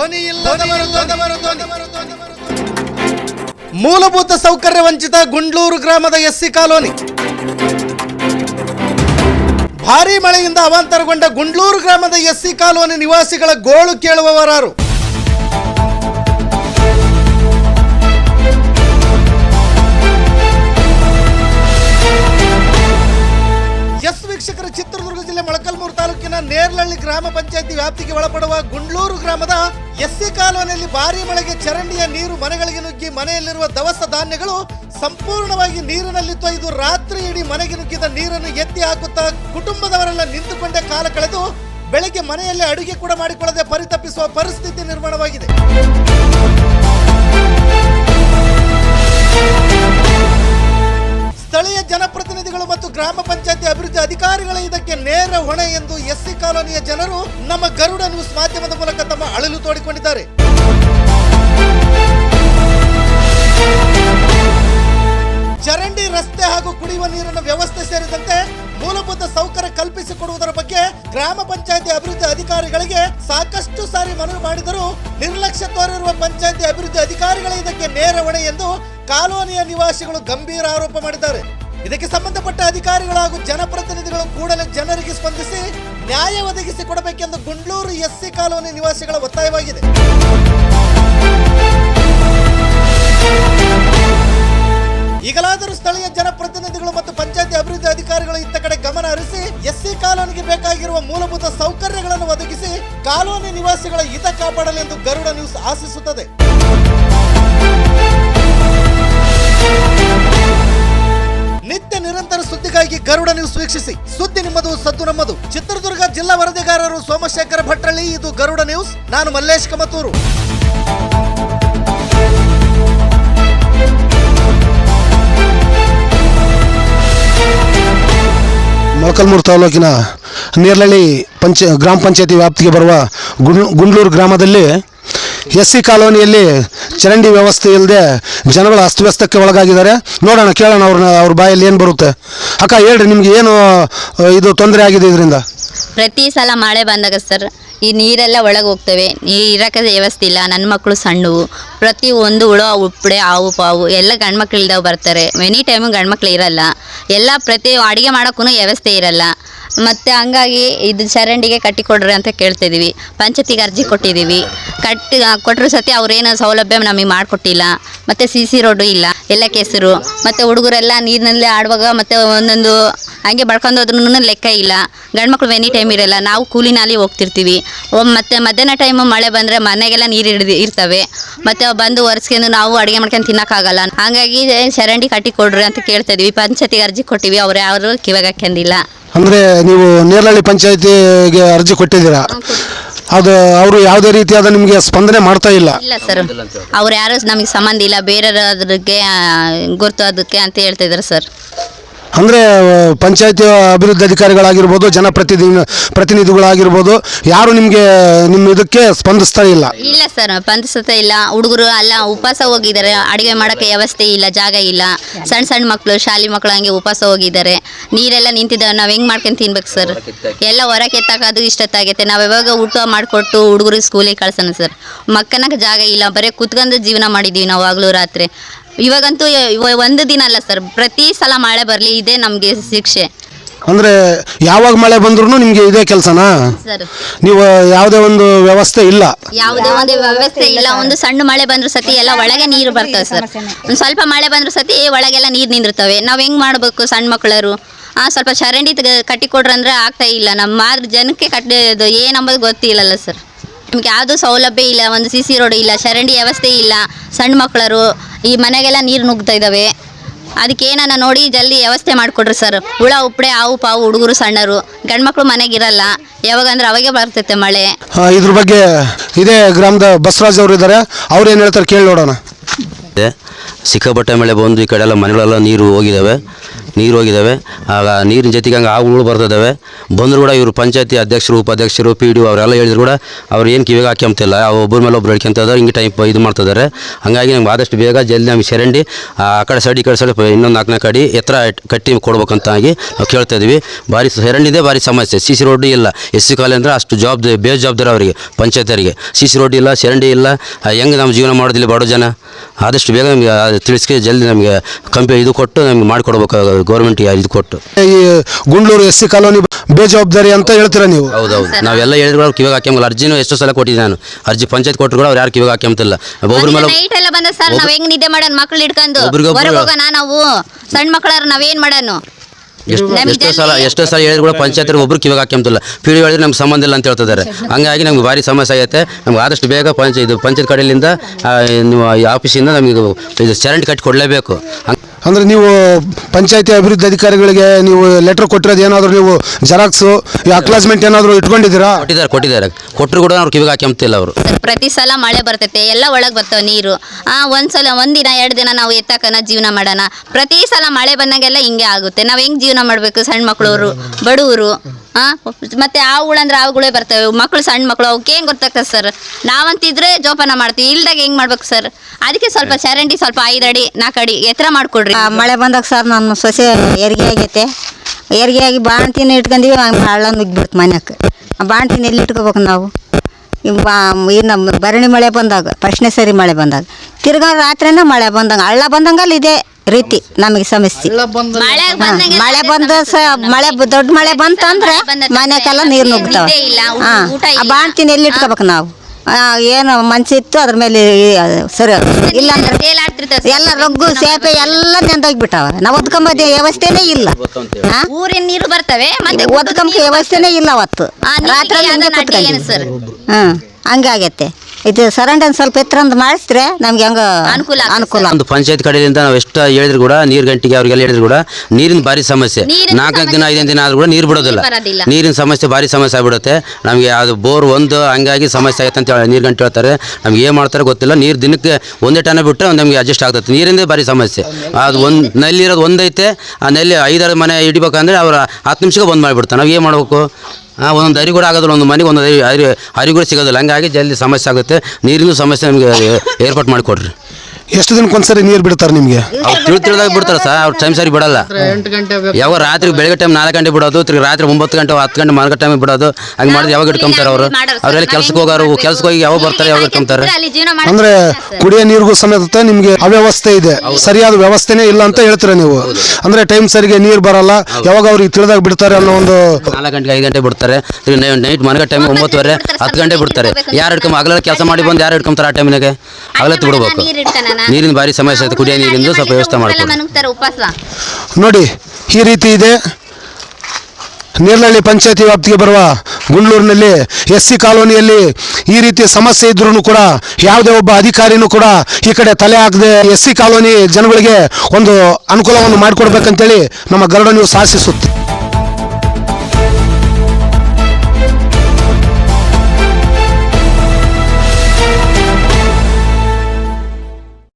ಧ್ವನಿ. ಮೂಲಭೂತ ಸೌಕರ್ಯ ವಂಚಿತ ಗುಂಡ್ಲೂರು ಗ್ರಾಮದ ಎಸ್ಸಿ ಕಾಲೋನಿ. ಭಾರಿ ಮಳೆಯಿಂದ ಅವಾಂತರಗೊಂಡ ಗುಂಡ್ಲೂರು ಗ್ರಾಮದ ಎಸ್ಸಿ ಕಾಲೋನಿ ನಿವಾಸಿಗಳ ಗೋಳು ಕೇಳುವವರಾರು. ನೇರ್ಲಳ್ಳಿ ಗ್ರಾಮ ಪಂಚಾಯತಿ ವ್ಯಾಪ್ತಿಗೆ ಒಳಪಡುವ ಗುಂಡ್ಲೂರು ಗ್ರಾಮದ ಎಸ್ಸಿ ಕಾಲೋನಿಯಲ್ಲಿ ಭಾರಿ ಮಳೆಗೆ ಚರಂಡಿಯ ನೀರು ಮನೆಗಳಿಗೆ ನುಗ್ಗಿ ಮನೆಯಲ್ಲಿರುವ ದವಸ ಧಾನ್ಯಗಳು ಸಂಪೂರ್ಣವಾಗಿ ನೀರಿನಲ್ಲಿ ಇದು ರಾತ್ರಿ ಇಡೀ ಮನೆಗೆ ನುಗ್ಗಿದ ನೀರನ್ನು ಎತ್ತಿ ಹಾಕುತ್ತಾ ಕುಟುಂಬದವರೆಲ್ಲ ನಿಂತುಕೊಂಡೇ ಕಾಲ ಕಳೆದು ಬೆಳಗ್ಗೆ ಮನೆಯಲ್ಲೇ ಅಡುಗೆ ಕೂಡ ಮಾಡಿಕೊಳ್ಳದೆ ಪರಿತಪ್ಪಿಸುವ ಪರಿಸ್ಥಿತಿ ನಿರ್ಮಾಣವಾಗಿದೆ. ಜನಪ್ರತಿನಿಧಿಗಳು ಮತ್ತು ಗ್ರಾಮ ಪಂಚಾಯತಿ ಅಭಿವೃದ್ಧಿ ಅಧಿಕಾರಿಗಳೇ ಇದಕ್ಕೆ ನೇರ ಹೊಣೆ ಎಂದು ಎಸ್ಸಿ ಕಾಲೋನಿಯ ಜನರು ನಮ್ಮ ಗರುಡ ನ್ಯೂಸ್ ಮಾಧ್ಯಮದ ಮೂಲಕ ತಮ್ಮ ಅಳಲು ತೋಡಿಕೊಂಡಿದ್ದಾರೆ. ಚರಂಡಿ ರಸ್ತೆ ಹಾಗೂ ಕುಡಿಯುವ ನೀರಿನ ವ್ಯವಸ್ಥೆ ಸೇರಿದಂತೆ ಮೂಲಭೂತ ಸೌಕರ್ಯ ಕಲ್ಪಿಸಿಕೊಡುವುದರ ಬಗ್ಗೆ ಗ್ರಾಮ ಪಂಚಾಯತಿ ಅಭಿವೃದ್ಧಿ ಅಧಿಕಾರಿಗಳಿಗೆ ಸಾಕಷ್ಟು ಸಾರಿ ಮನವಿ ಮಾಡಿದರೂ ನಿರ್ಲಕ್ಷ್ಯ ತೋರಿರುವ ಪಂಚಾಯತಿ ಅಭಿವೃದ್ಧಿ ಅಧಿಕಾರಿಗಳೇ ಇದಕ್ಕೆ ನೇರ ಹೊಣೆ ಎಂದು ಕಾಲೋನಿಯ ನಿವಾಸಿಗಳು ಗಂಭೀರ ಆರೋಪ ಮಾಡಿದ್ದಾರೆ. ಇದಕ್ಕೆ ಸಂಬಂಧಪಟ್ಟ ಅಧಿಕಾರಿಗಳು ಹಾಗೂ ಜನಪ್ರತಿನಿಧಿಗಳು ಕೂಡಲೇ ಜನರಿಗೆ ಸ್ಪಂದಿಸಿ ನ್ಯಾಯ ಒದಗಿಸಿ ಕೊಡಬೇಕೆಂದು ಗುಂಡ್ಲೂರು ಎಸ್ಸಿ ಕಾಲೋನಿ ನಿವಾಸಿಗಳ ಒತ್ತಾಯವಾಗಿದೆ. ಈಗಲಾದರೂ ಸ್ಥಳೀಯ ಜನಪ್ರತಿನಿಧಿಗಳು ಮತ್ತು ಪಂಚಾಯತಿ ಅಭಿವೃದ್ಧಿ ಅಧಿಕಾರಿಗಳು ಇತ್ತ ಕಡೆ ಗಮನ ಹರಿಸಿ ಎಸ್ಸಿ ಕಾಲೋನಿಗೆ ಬೇಕಾಗಿರುವ ಮೂಲಭೂತ ಸೌಕರ್ಯಗಳನ್ನು ಒದಗಿಸಿ ಕಾಲೋನಿ ನಿವಾಸಿಗಳ ಹಿತ ಕಾಪಾಡಲೆಂದು ಗರುಡ ನ್ಯೂಸ್ ಆಶಿಸುತ್ತದೆ. ಗರುಡ ನ್ಯೂಸ್ ವೀಕ್ಷಿಸಿ ಸುದ್ದಿ ನಿಮ್ಮದು, ಸದ್ದು ನಮ್ಮದು. ಚಿತ್ರದುರ್ಗ ಜಿಲ್ಲಾ ವರದಿಗಾರರು ಸೋಮಶೇಖರ ಭಟ್ಟಳ್ಳಿ, ಇದು ಗರುಡ ನ್ಯೂಸ್. ನಾನು ಮಲ್ಲೇಶ್ ಕಮತೂರು. ಮೊಳಕಲ್ಮೂರು ತಾಲೂಕಿನ ನೀರ್ಲಳ್ಳಿ ಪಂಚ, ಗ್ರಾಮ ಪಂಚಾಯತಿ ವ್ಯಾಪ್ತಿಗೆ ಬರುವ ಗುಂಡ್ ಗುಂಡ್ಲೂರು ಗ್ರಾಮದಲ್ಲಿ ಎಸ್ ಸಿ ಕಾಲೋನಿಯಲ್ಲಿ ಚರಂಡಿ ವ್ಯವಸ್ಥೆ ಇಲ್ಲದೆ ಜನಗಳು ಅಸ್ತವ್ಯಸ್ತಕ್ಕೆ ಒಳಗಾಗಿದ್ದಾರೆ. ನೋಡೋಣ, ಕೇಳೋಣ ಅವ್ರನ್ನ, ಅವ್ರ ಬಾಯಲ್ಲಿ ಏನು ಬರುತ್ತೆ. ಅಕ್ಕ, ಹೇಳ್ರಿ, ನಿಮ್ಗೆ ಏನು ಇದು ತೊಂದರೆ ಆಗಿದೆ ಇದರಿಂದ? ಪ್ರತಿ ಸಲ ಮಳೆ ಬಂದಾಗ ಸರ್, ಈ ನೀರೆಲ್ಲ ಒಳಗೆ ಹೋಗ್ತವೆ. ನೀರು ಇರೋಕ್ಕೆ ವ್ಯವಸ್ಥೆ ಇಲ್ಲ ನನ್ನ ಮಕ್ಕಳು ಸಣ್ಣವು. ಪ್ರತಿ ಒಂದು ಹುಳು, ಉಪ್ಪಡೆ, ಹಾವು, ಪಾವು, ಎಲ್ಲ ಗಂಡ್ಮಕ್ಳು ಇಲ್ದವು ಬರ್ತಾರೆ. ಎನಿ ಟೈಮು ಗಂಡ್ಮಕ್ಳು ಇರಲ್ಲ. ಎಲ್ಲ ಪ್ರತಿ ಅಡುಗೆ ಮಾಡೋಕ್ಕೂ ವ್ಯವಸ್ಥೆ ಇರಲ್ಲ. ಮತ್ತು ಹಂಗಾಗಿ ಇದು ಚರಂಡಿಗೆ ಕಟ್ಟಿ ಕೊಡ್ರಿ ಅಂತ ಕೇಳ್ತಿದ್ದೀವಿ ಪಂಚಾಯತಿಗೆ ಅರ್ಜಿ ಕೊಟ್ಟಿದ್ದೀವಿ ಕಟ್ಟಿ ಕೊಟ್ಟರು ಸತಿ ಅವ್ರೇನು ಸೌಲಭ್ಯ ನಮಗೆ ಮಾಡಿಕೊಟ್ಟಿಲ್ಲ. ಮತ್ತು ಸಿ ಸಿ ರೋಡು ಇಲ್ಲ. ಎಲ್ಲ ಕೆಸರು. ಮತ್ತು ಹುಡುಗರೆಲ್ಲ ನೀರಿನಲ್ಲಿ ಆಡುವಾಗ ಮತ್ತು ಒಂದೊಂದು ಹಂಗೆ ಬಳ್ಕೊಂಡೋದ್ರೂ ಲೆಕ್ಕ ಇಲ್ಲ. ಗಂಡ್ಮಕ್ಳು ಎನಿ ಟೈಮ್ ಇರಲ್ಲ. ನಾವು ಕೂಲಿನಲ್ಲಿ ಹೋಗ್ತಿರ್ತೀವಿ. ಮತ್ತು ಮಧ್ಯಾಹ್ನ ಟೈಮು ಮಳೆ ಬಂದರೆ ಮನೆಗೆಲ್ಲ ನೀರು ಹಿಡಿದು ಇರ್ತವೆ. ಮತ್ತು ಬಂದು ಒರೆಸ್ಕೊಂಡು ನಾವು ಅಡುಗೆ ಮಾಡ್ಕೊಂಡು ತಿನ್ನೋಕ್ಕಾಗಲ್ಲ. ಹಾಗಾಗಿ ಚರಂಡಿ ಕಟ್ಟಿ ಕೊಡ್ರಿ ಅಂತ ಕೇಳ್ತಾ ಇದೀವಿ ಪಂಚಾಯತಿಗೆ ಅರ್ಜಿ ಕೊಟ್ಟಿವಿ. ಅವ್ರು ಯಾರು ಕಿವಾಗ ಅಂದರೆ ನೀವು ನೀರ್ಲಳ್ಳಿ ಪಂಚಾಯತಿಗೆ ಅರ್ಜಿ ಕೊಟ್ಟಿದ್ದೀರಾ? ಅದು ಅವರು ಯಾವುದೇ ರೀತಿಯಾದ ನಿಮಗೆ ಸ್ಪಂದನೆ ಮಾಡ್ತಾ ಇಲ್ಲ? ಇಲ್ಲ ಸರ್. ಅವ್ರು ಯಾರು ನಮಗೆ ಸಂಬಂಧ ಇಲ್ಲ. ಬೇರೆಯವ್ರ ಆ, ಗುರ್ತು ಅದಕ್ಕೆ ಅಂತ ಹೇಳ್ತಿದ್ದಾರೆ ಸರ್. ಅಂದರೆ ಪಂಚಾಯತಿ ಅಭಿವೃದ್ಧಿ ಅಧಿಕಾರಿಗಳಾಗಿರ್ಬೋದು, ಜನಪ್ರತಿನಿಧಿ, ಪ್ರತಿನಿಧಿಗಳಾಗಿರ್ಬೋದು, ಯಾರು ನಿಮಗೆ, ನಿಮ್ಮ ಇದಕ್ಕೆ ಸ್ಪಂದಿಸ್ತಾ ಇಲ್ಲ? ಇಲ್ಲ ಸರ್, ಸ್ಪಂದಿಸುತ್ತಾ ಇಲ್ಲ. ಹುಡುಗರು ಅಲ್ಲ, ಉಪವಾಸ ಹೋಗಿದ್ದಾರೆ. ಅಡುಗೆ ಮಾಡೋಕ್ಕೆ ವ್ಯವಸ್ಥೆ ಇಲ್ಲ, ಜಾಗ ಇಲ್ಲ. ಸಣ್ಣ ಸಣ್ಣ ಮಕ್ಕಳು ಶಾಲೆ ಮಕ್ಕಳು ಹಂಗೆ ಉಪವಾಸ ಹೋಗಿದ್ದಾರೆ. ನೀರೆಲ್ಲ ನಿಂತಿದ್ದಾವೆ, ನಾವು ಹೆಂಗೆ ಮಾಡ್ಕೊಂಡು ತಿನ್ಬೇಕು ಸರ್? ಎಲ್ಲ ಹೊರಗೆ ಎತ್ತಾಕೋದು ಇಷ್ಟೊತ್ತಾಗೈತೆ. ನಾವು ಯಾವಾಗ ಊಟ ಮಾಡಿಕೊಟ್ಟು ಹುಡುಗರು ಸ್ಕೂಲಿಗೆ ಕಳ್ಸೋಣ ಸರ್. ಮಕ್ಕನಾಗ ಜಾಗ ಇಲ್ಲ, ಬರೀ ಕುತ್ಕೊಂಡು ಜೀವನ ಮಾಡಿದ್ದೀವಿ ನಾವು ಆಗಲೂ ರಾತ್ರಿ. ಇವಾಗಂತೂ ಇವ- ಒಂದು ದಿನ ಅಲ್ಲ ಸರ್ ಪ್ರತಿ ಸಲ ಮಳೆ ಬರಲಿ ಇದೇ ನಮಗೆ ಶಿಕ್ಷೆ. ಅಂದ್ರೆ ಯಾವಾಗ ಮಳೆ ಬಂದ್ರೂ ನಿಮಗೆ ಇದೇ ಕೆಲಸನಾ? ಸರ್. ನೀವು ಯಾವುದೇ ಒಂದು ವ್ಯವಸ್ಥೆ ಇಲ್ಲ. ಯಾವುದೇ ಒಂದು ವ್ಯವಸ್ಥೆ ಇಲ್ಲ ಒಂದು ಸಣ್ಣ ಮಳೆ ಬಂದ್ರು ಸತಿ ಎಲ್ಲ ಒಳಗೆ ನೀರು ಬರ್ತವೆ ಸರ್. ಒಂದು ಸ್ವಲ್ಪ ಮಳೆ ಬಂದ್ರು ಸತಿ ಒಳಗೆಲ್ಲ ನೀರು ನಿಂದಿರ್ತವೆ. ನಾವು ಹೆಂಗ್ ಮಾಡಬೇಕು ಸಣ್ಣ ಮಕ್ಕಳರು ಆ ಸ್ವಲ್ಪ ಚರಂಡಿ ಕಟ್ಟಿ ಕಟ್ಟಿಕೊಡ್ರಿ ಅಂದ್ರೆ ಆಗ್ತಾ ಇಲ್ಲ. ನಮ್ಮ ಮಾದ್ರ ಜನಕ್ಕೆ ಕಟ್ಟೋದು ಏನಂಬುದು ಗೊತ್ತಿಲ್ಲಲ್ಲ ಸರ್. ನಿಮ್ಗೆ ಯಾವುದು ಸೌಲಭ್ಯ ಇಲ್ಲ ಒಂದು ಸಿ ಸಿ ರೋಡ್ ಇಲ್ಲ ಚರಂಡಿ ವ್ಯವಸ್ಥೆ ಇಲ್ಲ ಸಣ್ಣ ಮಕ್ಕಳರು ಈ ಮನೆಗೆಲ್ಲ ನೀರು ನುಗ್ತಾ ಇದ್ದಾವೆ ಅದಕ್ಕೆ ಏನನ್ನ ನೋಡಿ ಜಲ್ದಿ ವ್ಯವಸ್ಥೆ ಮಾಡಿಕೊಡ್ರಿ ಸರ್. ಹುಳ ಉಪ್ಪಡೆ ಹಾವು ಪಾವು ಹುಡುಗರು ಸಣ್ಣರು. ಗಂಡ್ಮಕ್ಳು ಮನೆಗಿರಲ್ಲ ಯಾವಾಗಂದ್ರೆ ಅವಾಗೆ ಬರ್ತೈತೆ ಮಳೆ. ಆ, ಇದ್ರ ಬಗ್ಗೆ ಇದೇ ಗ್ರಾಮದ ಬಸವರಾಜ್ ಅವರು ಇದ್ದಾರೆ ಅವ್ರು ಏನು ಹೇಳ್ತಾರೆ ಕೇಳಿ ನೋಡೋಣ. ಇದೆ ಸಿಕ್ಕಾಪಟ್ಟೆ ಮಳೆ ಬಂದು ಈ ಕಡೆ ಎಲ್ಲ ಮನೆಗಳೆಲ್ಲ ನೀರು ಹೋಗಿದ್ದಾವೆ ನೀರು ಹೋಗಿದ್ದಾವೆ. ಆಗ ನೀರಿನ ಜೊತೆಗೆ ಹಂಗೆ ಆವುಗಳು ಬರ್ತಿದ್ದಾವೆ ಬಂದರೂ ಕೂಡ ಇವರು ಪಂಚಾಯತಿ ಅಧ್ಯಕ್ಷರು, ಉಪಾಧ್ಯಕ್ಷರು ಪಿ ಡಿ ಅವರೆಲ್ಲ ಹೇಳಿದ್ರು ಕೂಡ ಅವ್ರು ಏನು ಕಿವಿಗೆ ಹಾಕ್ಯಂತಿಲ್ಲ ಒಬ್ಬರ ಮೇಲೆ ಒಬ್ರು ಇದ್ದಾರೆ. ಹಿಂಗೆ ಟೈಪ್ ಇದು ಮಾಡ್ತಿದ್ದಾರೆ. ಹಂಗಾಗಿ ನಮ್ಗೆ ಆದಷ್ಟು ಬೇಗ ಜಲ್ದಿ ನಮಗೆ ಸೆರೆಂಡಿ ಆ ಕಡೆ ಸೈಡ್ ಈ ಕಡೆ ಸೈಡ್ ಇನ್ನೊಂದು ನಾಲ್ಕನೇ ನಾಲ್ಕು ಅಡಿ ಎತ್ತರ ಕಟ್ಟಿ ಕೊಡ್ಬೇಕಂತ ಆಗಿ ನಾವು ಕೇಳ್ತಾ ಇದ್ದೀವಿ. ಭಾರಿ ಸೆರೆಂಡಿದೆ ಭಾರಿ ಸಮಸ್ಯೆ. ಸಿ ಸಿ ರೋಡ್ ಇಲ್ಲ. ಎಸ್ ಸಿ ಕಾಲೇಜ್ ಅಂದರೆ ಅಷ್ಟು ಜವಾಬ್ದಾರಿ ಬೇಜವಾಬ್ದಾರಿ ಅವರಿಗೆ ಪಂಚಾಯತರಿಗೆ ಸಿ ಸಿ ರೋಡ್ ಇಲ್ಲ ಸೆರೆಂಡಿ ಇಲ್ಲ. ಹೆಂಗೆ ನಮ್ಮ ಜೀವನ ಮಾಡೋದಿಲ್ಲ ಬಡ ಜನ. ಆದಷ್ಟು ಬೇಗ ನಮಗೆ ತಿಳಿಸ್ಕೆ ಜಲ್ದಿ ನಮಗೆ ಕಂಪೆ ಇದು ಕೊಟ್ಟು ನಮ್ಗೆ ಮಾಡಿಕೊಡ್ಬೇಕು ಗೌರ್ಮೆಂಟಿಗೆ ಇದು ಕೊಟ್ಟು. ಈ ಗುಂಡ್ಲೂರು ಎಸ್ ಸಿ ಕಾಲೋನಿ ಬೇಜವಾಬ್ದಾರಿ ಅಂತ ಹೇಳ್ತೀರಾ ನೀವು? ಹೌದೌದು. ನಾವೆಲ್ಲ ಹೇಳಿದ್ರು ಇವಾಗ ಕಿವಾಗ ಹಾಕ್ಯಂಗಿಲ್ಲ. ಅರ್ಜಿನೂ ಎಷ್ಟೋ ಸಲ ಕೊಟ್ಟಿದ್ದೆ ನಾನು. ಅರ್ಜಿ ಪಂಚಾಯತ್ ಕೊಟ್ಟರು ಕೂಡ ಅವ್ರು ಯಾರು ಕಿವಾಗ ಹಾಕ್ಯಂತಿಲ್ಲ. ಒಬ್ಬರ ಮೇಲೆ ನೈಟ್ ಎಲ್ಲ ಬಂದ ಸರ್ ನಾವ್ ಹೆಂಗ್ ನಿದ್ದೆ ಮಾಡೋಣ ಮಕ್ಳು ಇಟ್ಕೊಂಡು ಒಬ್ರಿಗೊಬ್ರು- ಹೊರಗೆ ಹೋಗೋಣ ನಾವು. ಸಣ್ಣ ಮಕ್ಕಳಾರ ನಾವೇನ್ ಮಾಡೋಣ ಎಷ್ಟು ಎಷ್ಟೋ ಸಲ ಎಷ್ಟೋ ಸಲ ಹೇಳಿದ್ರು ಕೂಡ ಪಂಚಾಯತ್ ಒಬ್ರು ಕಿವಾಗ ಹಾಕ್ಯಂತಿಲ್ಲ. ಪಿ ಡಿ ಹೇಳಿದ್ರೆ ನಮ್ಗೆ ಸಂಬಂಧ ಇಲ್ಲ ಅಂತ ಹೇಳ್ತಿದ್ದಾರೆ. ಹಂಗಾಗಿ ನಮ್ಗೆ ಭಾರಿ ಸಮಸ್ಯೆ ಆಗುತ್ತೆ ನಮ್ಗೆ ಆದಷ್ಟು ಬೇಗ ಪಂಚ ಇದು ಪಂಚಾಯತ್ ಕಡೆಯಿಂದ ಆ, ನೀವು ಈ ಆಫೀಸಿಂದ ನಮಗೆ ಇದು ಚರಂಟ್ ಚರಂಡಿ ಕಟ್ಟಿ ಕೊಡಲೇಬೇಕು. ಹಂಗ್- ಅಂದ್ರೆ ನೀವು ಪಂಚಾಯತಿ ಅಭಿವೃದ್ಧಿ ಅಧಿಕಾರಿಗಳಿಗೆ ನೀವು ಲೆಟರ್ ಕೊಟ್ಟಿರೋದು ಏನಾದರೂ ನೀವು ಜೆರಾಕ್ಸು ಅಕ್ಲಾಸ್ಮೆಂಟ್ ಏನಾದರೂ ಇಟ್ಕೊಂಡಿದ್ದೀರಾ? ಕೊಟ್ಟಿದ್ದಾರೆ ಕೊಟ್ಟಿದ್ದಾರೆ. ಕೊಟ್ಟರು ಕೂಡ ಅವ್ರು ಕಿವಿಗೆ ಹಾಕ್ಯಂತಿಲ್ಲ ಅವರು. ಪ್ರತಿ ಸಲ ಮಳೆ ಬರ್ತೈತೆ ಎಲ್ಲ ಒಳಗೆ ಬರ್ತಾವೆ ನೀರು. ಆ ಒಂದ್ಸಲ ಒಂದಿನ ಎರಡು ದಿನ ನಾವು ಎತ್ತಾಕನ ಜೀವನ ಮಾಡೋಣ ಪ್ರತಿ ಸಲ ಮಳೆ ಬಂದಾಗೆಲ್ಲ ಹಿಂಗೆ ಆಗುತ್ತೆ. ನಾವು ಹೆಂಗೆ ಜೀವನ ಮಾಡಬೇಕು ಸಣ್ಣ ಮಕ್ಕಳವರು ಬಡವರು? ಆ? ಮತ್ತೆ ಆ ಆವುಗಳೇ ಬರ್ತವೆ. ಮಕ್ಕಳು ಸಣ್ಣ ಮಕ್ಕಳು ಅವಕ್ಕೆ ಹೆಂಗ್ ಗೊತ್ತಾಗ್ತದೆ ಸರ್? ನಾವಂತಿದ್ರೆ ಜೋಪಾನ ಮಾಡ್ತೀವಿ. ಇಲ್ದಾಗ ಹೆಂಗ್ ಮಾಡ್ಬೇಕು ಸರ್? ಅದಕ್ಕೆ ಸ್ವಲ್ಪ ಚರಂಡಿ ಸ್ವಲ್ಪ ಐದು ಅಡಿ ನಾಲ್ಕು ಅಡಿ ಎತ್ತರ ಮಾಡ್ಕೊಡ್ರಿ. ಆ, ಮಳೆ ಬಂದಾಗ ಸರ್ ನಾನು ಸೊಸೆ ಹೆರಿಗೆ ಆಗೈತೆ. ಹೆರಿಗೆ ಆಗಿ ಬಾಣ್ತಿನ ಇಟ್ಕೊಂಡೀವಿ ಹಳ್ಳ ನುಗ್ಗಿಬಿಡ್ತು ಮನ್ಯಾಗ ಆ ಬಾಣ್ತಿನ ಎಲ್ಲಿ ಇಟ್ಕೋಬೇಕು ನಾವು? ಈ ಬಾ ನಮ್ಮ ಭರಣಿ ಮಳೆ ಬಂದಾಗ ಫಸ್ಟ್ನೇ ಸರಿ ಮಳೆ ಬಂದಾಗ. ತಿರ್ಗಾ ರಾತ್ರಿನೇ ಮಳೆ ಬಂದಂಗೆ ಹಳ್ಳ ಬಂದಂಗಲ್ಲಿ ಇದೆ. ರೀತಿ ನಮಗೆ ಸಮಸ್ಯೆ. ಮಳೆ ಹಾ, ಮಳೆ ಬಂದ ಸ ಮಳೆ ಬ- ದೊಡ್ಡ ಮಳೆ ಬಂತಂದ್ರೆ ಮನೆಗೆಲ್ಲ ನೀರು ನುಗ್ತಾವ ಹಾ ಆ. ಬಾಣ್ತಿನ ಎಲ್ಲಿ ಇಟ್ಕೋಬೇಕು ನಾವು? ಆ, ಏನು ಮನ್ಸಿತ್ತು ಅದ್ರ ಮೇಲೆ ಈ- ಸರಿ ಇಲ್ಲ ಎಲ್ಲ ರಗ್ಗು ಸೇಪೆ ಎಲ್ಲ ನೆಂದೋಗ್ಬಿಟ್ಟಾವ ನಾವು ಒದ್ಕೊಂಬದ ವ್ಯವಸ್ಥೆನೇ ಇಲ್ಲ. ಹಾ? ಊರಿನ ನೀರು ಬರ್ತವೆ ಮತ್ತೆ ಒದ್ಕೊಂಬ ವ್ಯವಸ್ಥೆನೇ ಇಲ್ಲ ಅವತ್ತು. ಆ, ನೀರಿಗೆ ರಾತ್ರಿ ಯಾವ್ದೋ ಹಿಂಗೆ ನಾಟಿ ಏನು ಸರ್? ಕುತ್ಕೊಂಡಿದ್ವಿ. ಹ್ಮ್ ಹಂಗಾಗೈತೆ ಇದು ಸರಂಡನ್ ಸ್ವಲ್ಪ ಎತ್ತರಂದು ಮಾಡಿಸಿದ್ರೆ ನಮ್ಗೆ ಹೆಂಗ ಅನುಕೂಲ ಆಗ್ತದೆ. ಅನುಕೂಲ ಒಂದು ಪಂಚಾಯತ್ ಕಡೆಯಿಂದ ನಾವು ಎಷ್ಟು ಹೇಳಿದ್ರು ಕೂಡ ನೀರು ಗಂಟಿಗೆ ಅವ್ರಿಗೆಲ್ಲ ಹೇಳಿದ್ರು ಕೂಡ ನೀರಿನ ಭಾರಿ ಸಮಸ್ಯೆ. ನೀರಿನ ನಾಲ್ಕು ದಿನ ಐದೈದು ದಿನ ಆದ್ರೂ ಕೂಡ ನೀರು ಬಿಡೋದಿಲ್ಲ. ಬರೋದಿಲ್ಲ. ನೀರಿನ ಸಮಸ್ಯೆ ಭಾರಿ ಸಮಸ್ಯೆ ಆಗ್ಬಿಡುತ್ತೆ. ನಮಗೆ ಅದು ಬೋರ್ ಒಂದು ಹಂಗಾಗಿ ಸಮಸ್ಯೆ ಆಯ್ತು ಅಂತ ಹೇಳಿ ನೀರು ಗಂಟೆ ಹೇಳ್ತಾರೆ. ನಮ್ಗೆ ಏನು ಮಾಡ್ತಾರೆ ಗೊತ್ತಿಲ್ಲ. ನೀರು ದಿನಕ್ಕೆ ಒಂದೇ ಟನ ಬಿಟ್ಟರೆ ನಮಗೆ ಅಡ್ಜಸ್ಟ್ ಆಗ್ತದೆ. ನೀರಿಂದೇ ಭಾರಿ ಸಮಸ್ಯೆ. ಅದು ಒಂದು ನಲ್ಲಿರೋದು ಒಂದೈತೆ. ಆ ನಲ್ಲಿ ಐದಾರು ಮನೆ ಹಿಡಿಬೇಕಂದ್ರೆ ಅವ್ರು ಹತ್ತು ನಿಮಿಷಕ್ಕೆ ಬಂದ್ ಮಾಡಿಬಿಡ್ತಾರೆ. ನಾವು ಏನು ಮಾಡಬೇಕು? ಒಂದೊಂದು ಅರಿ ಕೂಡ ಆಗೋದಿಲ್ಲ, ಒಂದು ಮನೆಗೆ ಒಂದು ಅರಿ ಅರಿ ಕೂಡ ಸಿಗೋದಿಲ್ಲ. ಹಂಗಾಗಿ ಜಲ್ದಿ ಸಮಸ್ಯೆ ಆಗುತ್ತೆ. ನೀರಿಂದು ಸಮಸ್ಯೆ ನಮಗೆ ಏರ್ಪಾಟ್ ಮಾಡಿಕೊಡ್ರಿ. ಎಷ್ಟು ದಿನಕ್ಕೊಂದ್ಸರಿ ನೀರು ಬಿಡ್ತಾರೆ ನಿಮಗೆ? ಅವ್ರು ತಿಳಿ ತಿಳಿದಾಗ ಬಿಡ್ತಾರೆ ಸರ್ ಅವ್ರು ಟೈಮ್ ಸರಿ ಬಿಡಲ್ಲ. ಯಾವಾಗ ರಾತ್ರಿ ಬೆಳಗ್ಗೆ ಟೈಮ್ ನಾಲ್ಕು ಗಂಟೆ ಬಿಡೋದು ತಿರ್ಗಿ ರಾತ್ರಿ ಒಂಬತ್ತು ಗಂಟೆ ಹತ್ತು ಗಂಟೆ ಮಾರ್ಗ ಟೈಮ್ ಬಿಡೋದು ಹಂಗೆ ಮಾಡಿದ್ರೆ ಯಾವಾಗ ಇಟ್ಕೊಂತಾರೆ ಅವರು? ಅವರೆಲ್ಲ ಕೆಲ್ಸಕ್ಕೆ ಹೋಗೋರು ಕೆಲ್ಸಕ್ಕೆ ಹೋಗಿ ಯಾವಾಗ ಬರ್ತಾರೆ ಯಾವಾಗ ಇಟ್ಕೊಂತಾರೆ ಅಂದ್ರೆ ಕುಡಿಯೋ ನೀರಿಗೂ ಸಮೇತ ನಿಮಗೆ ಅವ್ಯವಸ್ಥೆ ಇದೆ. ಸರಿಯಾದ ವ್ಯವಸ್ಥೆನೇ ಇಲ್ಲ ಅಂತ ಹೇಳ್ತೀರಾ ನೀವು? ಅಂದ್ರೆ ಟೈಮ್ ಸರಿಗೆ ನೀರು ಬರಲ್ಲ ಯಾವಾಗ ಅವ್ರಿಗೆ ತಿಳಿದಾಗ ಬಿಡ್ತಾರೆ ಅನ್ನೋ ಒಂದು ನಾಲ್ಕು ಗಂಟೆಗೆ ಐದು ಗಂಟೆ ಬಿಡ್ತಾರೆ ನೈಟ್ ಮನೆಗೆ ಟೈಮ್ ಒಂಬತ್ತುವರೆ ಹತ್ತು ಗಂಟೆ ಬಿಡ್ತಾರೆ. ಯಾರು ಇಟ್ಕೊಂಬ ಹಗಲೆಲ್ಲ ಕೆಲಸ ಮಾಡಿ ಬಂದು ಯಾರು ಇಟ್ಕೊಂತಾರೆ ಆ ಟೈಮ್ನಾಗೆ ಹಗಲತ್ತು ಬಿಡ್ಬೇಕು. ನೀರಿನ ಭಾರಿ ಸಮಸ್ಯೆ ಆಯ್ತು ಕುಡಿಯೋ ನೀರಿಂದು ಸ್ವಲ್ಪ ವ್ಯವಸ್ಥೆ ಮಾಡ್ಕೊಡಿ. ನೋಡಿ ಈ ರೀತಿ ಇದೆ. ನೀರ್ನಳ್ಳಿ ಪಂಚಾಯತಿ ವ್ಯಾಪ್ತಿಗೆ ಬರುವ ಗುಂಡ್ಲೂರಿನಲ್ಲಿ ಎಸ್ ಸಿ ಕಾಲೋನಿಯಲ್ಲಿ ಈ ರೀತಿ ಸಮಸ್ಯೆ ಇದ್ರೂ ಕೂಡ ಯಾವುದೇ ಒಬ್ಬ ಅಧಿಕಾರಿನೂ ಕೂಡ ಈ ಕಡೆ ತಲೆ ಹಾಕದೆ ಎಸ್ ಸಿ ಕಾಲೋನಿ ಜನಗಳಿಗೆ ಒಂದು ಅನುಕೂಲವನ್ನು ಮಾಡಿಕೊಡ್ಬೇಕಂತೇಳಿ ನಮ್ಮ ಗರುಡ ನ್ಯೂಸ್ ಆಶಿಸುತ್ತೆ